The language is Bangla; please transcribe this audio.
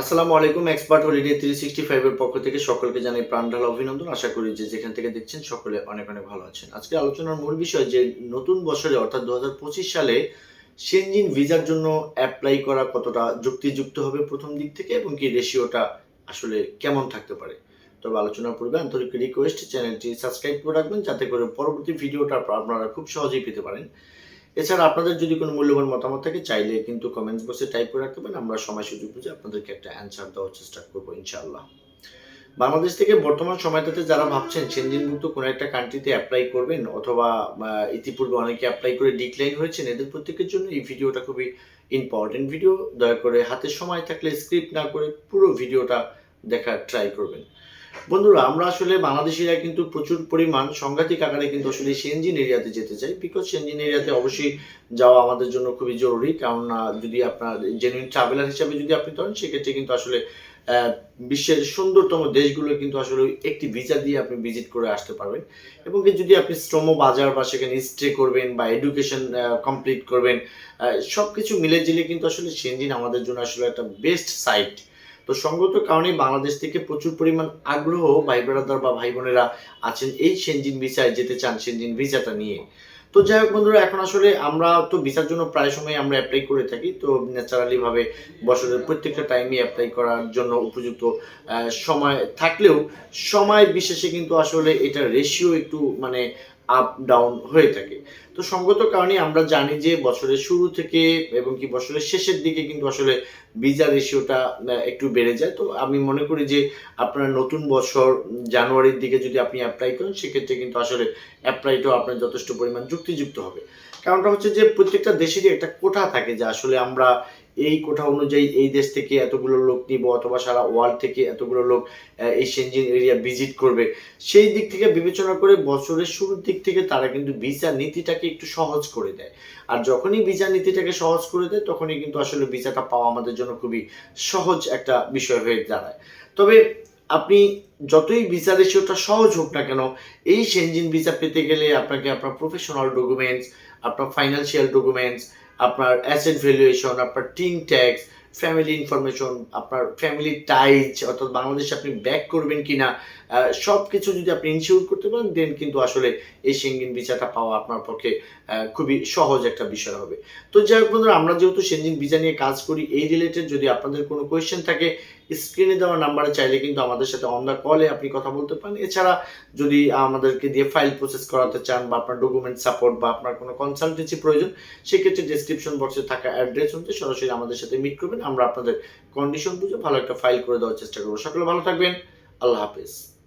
আসসালামু আলাইকুম এক্সপার্ট হলিডে থ্রি সিক্সটি ফাইভের পক্ষ থেকে সকলকে জানাই প্রাণঢালা অভিনন্দন। আশা করি যে যেখান থেকে দেখছেন সকলে অনেক অনেক ভালো আছেন। আজকে আলোচনার মূল বিষয় যে নতুন বছরে, অর্থাৎ দু হাজার পঁচিশ সালে সেনজিন ভিসার জন্য অ্যাপ্লাই করা কতটা যুক্তিযুক্ত হবে প্রথম দিক থেকে এবং কি রেশিওটা আসলে কেমন থাকতে পারে? তবে আলোচনার পূর্বে আন্তরিক রিকোয়েস্ট চ্যানেলটি সাবস্ক্রাইব করে রাখবেন, যাতে করে পরবর্তী ভিডিওটা আপনারা খুব সহজেই পেতে পারেন। এছাড়া আপনাদের যদি কোনো মূল্যবান মতামত থাকে, চাইলে কিন্তু কমেন্টস বক্সে টাইপ করে রাখতে পারেন। আমরা সময় সুযোগ বুঝে আপনাদেরকে একটা অ্যান্সার দেওয়ার চেষ্টা করব, ইনশাআল্লাহ। বাংলাদেশ থেকে বর্তমান সময়টাতে যারা ভাবছেন সেনজিনমুক্ত কোনো একটা কান্ট্রিতে অ্যাপ্লাই করবেন অথবা ইতিপূর্বে অনেকে অ্যাপ্লাই করে ডিক্লাইন হয়েছেন, এদের প্রত্যেকের জন্য এই ভিডিওটা খুবই ইম্পর্টেন্ট ভিডিও দয়া করে হাতে সময় থাকলে স্ক্রিপ্ট না করে পুরো ভিডিওটা দেখার ট্রাই করবেন। বন্ধুরা, আমরা আসলে বাংলাদেশিরা কিন্তু প্রচুর পরিমাণ সাংঘাতিক আকারে কিন্তু আসলে সেনজিন এরিয়াতে যেতে চাই। বিকজ সেনজিন এরিয়াতে অবশ্যই যাওয়া আমাদের জন্য খুবই জরুরি। কারণ যদি আপনার জেনুইন ট্রাভেলার হিসাবে যদি আপনি ধরেন, সেক্ষেত্রে কিন্তু আসলে বিশ্বের সুন্দরতম দেশগুলো কিন্তু আসলে একটি ভিসা দিয়ে আপনি ভিজিট করে আসতে পারবেন। এবং যদি আপনি শ্রম বাজার বা সেখানে স্টে করবেন বা এডুকেশন কমপ্লিট করবেন সব কিছু মিলে জিলে কিন্তু আসলে সেনজিন আমাদের জন্য আসলে একটা বেস্ট সাইট তো সঙ্গত কারণে বাংলাদেশ থেকে প্রচুর পরিমাণ আগ্রহ ভাই ব্রাদার বা ভাই বোনেরা আছেন এই সেনজিন ভিসায় যেতে চান সেনজিন ভিসাটা নিয়ে। তো যাই হোক বন্ধুরা, এখন আসলে আমরা তো ভিসার জন্য প্রায় সময় আমরা অ্যাপ্লাই করে থাকি, তো ন্যাচারালি ভাবে বছরের প্রত্যেকটা টাইমে অ্যাপ্লাই করার জন্য উপযুক্ত সময় থাকলেও সময় বিশেষে কিন্তু আসলে এটা রেশিও একটু মানে আপ ডাউন হয়ে থাকে। তো সঙ্গত কারণে আমরা জানি যে বছরের শুরু থেকে এবং কি বছরের শেষের দিকে কিন্তু আসলে ভিসা রেশিওটা একটু বেড়ে যায়। তো আমি মনে করি যে আপনার নতুন বছর, জানুয়ারির দিকে যদি আপনি অ্যাপ্লাই করেন, সেক্ষেত্রে কিন্তু আসলে অ্যাপ্লাইটাও আপনার যথেষ্ট পরিমাণ যুক্তিযুক্ত হবে। কারণটা হচ্ছে যে প্রত্যেকটা দেশেরই একটা কোঠা থাকে যে আসলে আমরা এই কোঠা অনুযায়ী এই দেশ থেকে এতগুলো লোক নিব অথবা সারা ওয়ার্ল্ড থেকে এতগুলো লোক এই সেনজিন এরিয়া ভিজিট করবে। সেই দিক থেকে বিবেচনা করে বছরের শুরুর দিক থেকে তারা কিন্তু ভিসা নীতিটাকে একটু সহজ করে দেয়। আর যখনই ভিসা নীতিটাকে সহজ করে দেয়, তখনই কিন্তু আসলে ভিসাটা পাওয়া আমাদের জন্য খুবই সহজ একটা বিষয় হয়ে দাঁড়ায়। তবে আপনি যতই ভিসা রেশিওটা সহজ হোক না কেন, এই সেনজিন ভিসা পেতে গেলে আপনাকে আপনার প্রফেশনাল ডকুমেন্টস আপনার ফাইন্যান্সিয়াল ডকুমেন্টস আপনার অ্যাসেট ভ্যালুয়েশন আপনার টিন ট্যাক্স ফ্যামিলি ইনফরমেশন আপনার ফ্যামিলি টাইজ অর্থাৎ বাংলাদেশে আপনি ব্যাক করবেন কিনা সব কিছু যদি আপনি ইনশিওর করতে পারেন দেন কিন্তু আসলে এই সেনজিন ভিসাটা পাওয়া আপনার পক্ষে খুবই সহজ একটা বিষয় হবে। তো যাই হোক বন্ধুরা, আমরা যেহেতু সেনজিন ভিসা নিয়ে কাজ করি, এই রিলেটেড যদি আপনাদের কোনো কোয়েশ্চেন থাকে স্ক্রিনে দেওয়া নাম্বারে চাইলে কিন্তু আমাদের সাথে অন দ্য কলে আপনি কথা বলতে পারেন। এছাড়া যদি আমাদেরকে দিয়ে ফাইল প্রসেস করাতে চান বা আপনার ডকুমেন্ট সাপোর্ট বা আপনার কোনো কনসালটেন্সি প্রয়োজন, সেক্ষেত্রে ডিসক্রিপশন বক্সে থাকা অ্যাড্রেস অনুযায়ী সরাসরি আমাদের সাথে মিট করবেন। আমরা আপনাদের কন্ডিশন বুঝে ভালো একটা ফাইল করে দেওয়ার চেষ্টা করব। সকলে ভালো থাকবেন। আল্লাহ হাফেজ।